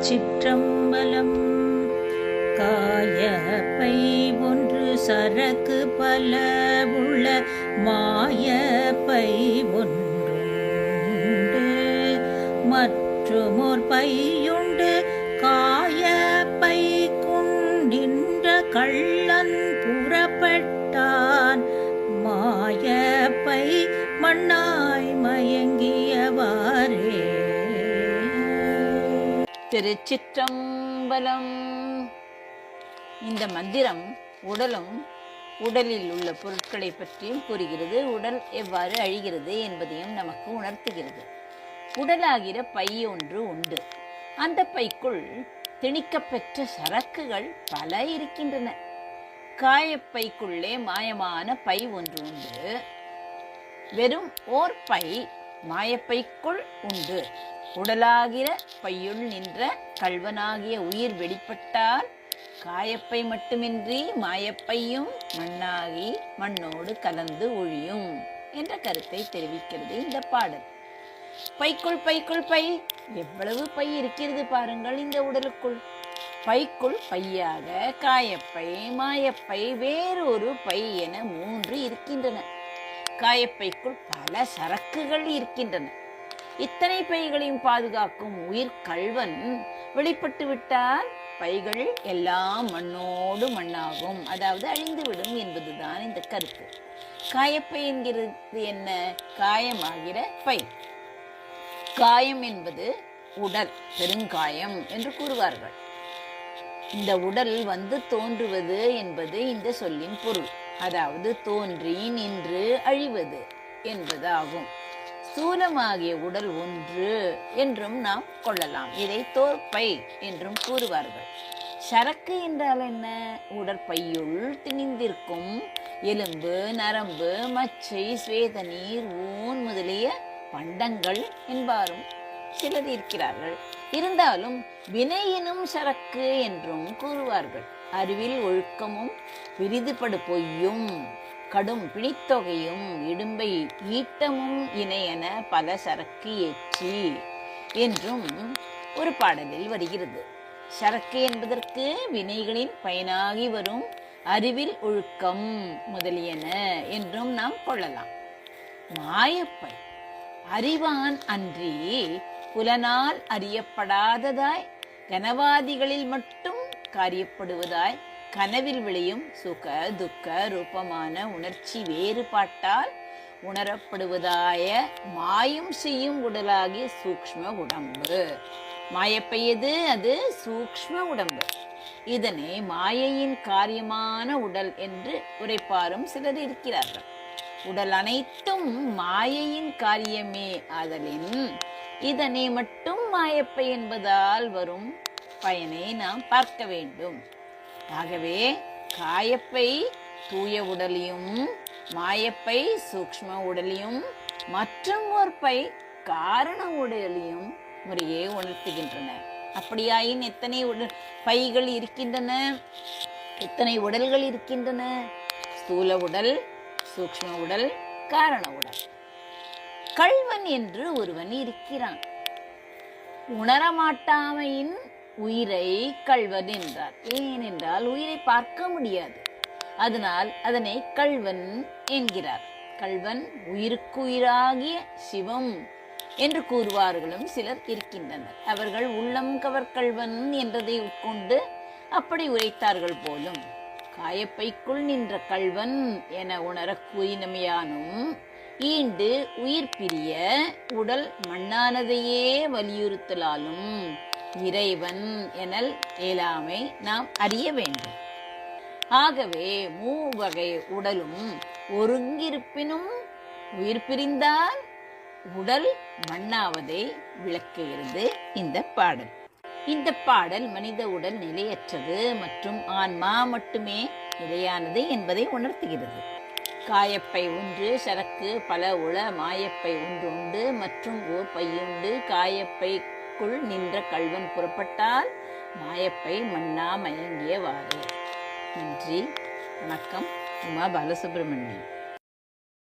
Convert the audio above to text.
திருச்சிற்றம்பலம் by ஒன்று சரக்கு பல உள்ள மாய மாயப்பை ஒன்றுண்டு. மற்றுமோர் பையுண்டு காய பை குண்டின்ற கள்ளன் புறப்பட்டான். மாய பை மண்ணாய் மயங்கிய திருச்சிற்றம்பலம். இந்த மந்திரம் உடலும் உடலில் உள்ள பொருட்களை பற்றியும் கூறுகிறது. உடல் எவ்வாறு அழிகிறது என்பதையும் நமக்கு உணர்த்துகிறது. உடலாகிற பை ஒன்று உண்டு. அந்த பைக்குள் திணிக்கப்பெற்ற சரக்குகள் பல இருக்கின்றன. காயப்பைக்குள்ளே மாயமான பை ஒன்று உண்டு. வெறும் ஓர் பை மாயப்பைக்குள் உண்டு. உடலாகிற பையுள் நின்ற கல்வனாகிய உயிர் வெளிப்பட்டால் காயப்பை மட்டுமின்றி மாயப்பையும் மண்ணாகி மண்ணோடு கலந்து ஒழியும் என்ற கருத்தை தெரிவிக்கிறது இந்த பாடல். பைக்குள் பைக்குள் பை. எவ்வளவு பை இருக்கிறது பாருங்கள் இந்த உடலுக்குள். பைக்குள் பையாக காயப்பை மாயப்பை வேறொரு பை என மூன்று இருக்கின்றன. காயப்பைக்குள் பல சரக்குகள் இருக்கின்றன. இத்தனை பைகளையும் பாதுகாக்கும் உயிர் கள்வன் வெளிப்பட்டு விட்டால் பைகள் எல்லாம் மண்ணோடு மண்ணாகும். அதாவது அழிந்துவிடும் என்பதுதான் இந்த கருத்து. காயப்பை என்கிறது என்ன? காயமாகிற பை. காயம் என்பது உடல் பெருங்காயம் என்று கூறுவார்கள். இந்த உடல் வந்து தோன்றுவது என்பது இந்த சொல்லின் பொருள். அதாவது தோன்றி நின்று அழிவது என்பதாகும். ஸ்தூலமாகிய உடல் ஒன்று என்றும் நாம் கொள்ளலாம். இதை தோற்பை என்றும் கூறுவார்கள். சரக்கு என்றால் என்ன? உடற்பையுள் திணிந்திருக்கும் எலும்பு நரம்பு மச்சை சுவேத நீர் ஊன் முதலிய பண்டங்கள் என்பாரும் சிலர் இருக்கிறார்கள். இருந்தாலும் வினையினும் சரக்கு என்றும் கூறுவார்கள். அறிவில் ஒழுக்கமும் விரிதுபடு பொய்யும் கடும் பிணித்தொகையும் இடும்பை ஈட்டமும் இணையென பல சரக்கு ஏற்றி என்றும் ஒரு பாடலில் வருகிறது. சரக்கு என்பதற்கு வினைகளின் பயனாகி வரும் அறிவில் ஒழுக்கம் முதலியன என்றும் நாம் கொள்ளலாம். மாயப்பை அறிவான் அன்றி புலனால் அறியப்படாததாய் கனவாதிகளில் மட்டும் காரியப்படுவதாய் கனவில் விளையும் சுக துக்க ரூபமான உணர்ச்சி வேறுபாட்டால் உணரப்படுவதாய மாயம் செய்யும் உடலாகிய சூக்ஷ்ம உடம்பு. மாயப்பையது அது சூக்ஷ்ம உடம்பு. இதனை மாயையின் காரியமான உடல் என்று உரைப்பாரும் சிலர் இருக்கிறார்கள். உடல் அனைத்தும் மாயையின் காரியமே. ஆதலின் இதனை மட்டும் மாயப்பை என்பதால் வரும் பயனை நாம் பார்க்க வேண்டும். ஆகவே காயப்பை தூய உடலையும் மாயப்பை சூக்ஷ்ம உடலையும் மற்றும் ஒரு பை காரண உடலையும் முறையே உணர்த்துகின்றன. அப்படியாயின் எத்தனை உடல் பைகள் இருக்கின்றன? எத்தனை உடல்கள் இருக்கின்றன? ஸ்தூல உடல் சூக்ஷ்ம உடல் காரண உடல். கள்வன் என்று ஒருவன் இருக்கிறான். உணரமாட்டாமையின் உயிரை கள்வன் என்றார். ஏனென்றால் உயிரை பார்க்க முடியாது. அதனால் அதனை கள்வன் என்கிறார். கள்வன் உயிருக்குயிராகிய சிவம் என்று கூறுவார்களும் சிலர் இருக்கின்றனர். அவர்கள் உள்ளம் கவர் கள்வன் என்றதை உட்கொண்டு அப்படி உரைத்தார்கள் போலும் காயப்பைக்குள் நின்ற கள்வன் என உணரக் கூறினமையானும் ஈண்டு உயிர் பிரிய உடல் மண்ணானதையே வலியுறுத்தலாலும். இறைவன் எனல் இயலாமை நாம் அறிய வேண்டும். ஆகவே மூவகை உடலும் ஒருங்கிருப்பினும் உயிர் பிரிந்தால் உடல் மண்ணாவதை விளக்குகிறது இந்த பாடல். இந்த பாடல் மனித உடல் நிலையற்றது மற்றும் ஆன்மா மட்டுமே நிலையானது என்பதை உணர்த்துகிறது. காயப்பை ஒன்று சரக்கு பல உள மாயப்பை ஒன்று உண்டு மற்றும் ஓர் பையுண்டு காயப்பைக்குள் நின்ற கல்வன் புறப்பட்டால் மாயப்பை மண்ணா மயங்கியவாறு நன்றி வணக்கம். உமா பாலசுப்ரமணியன்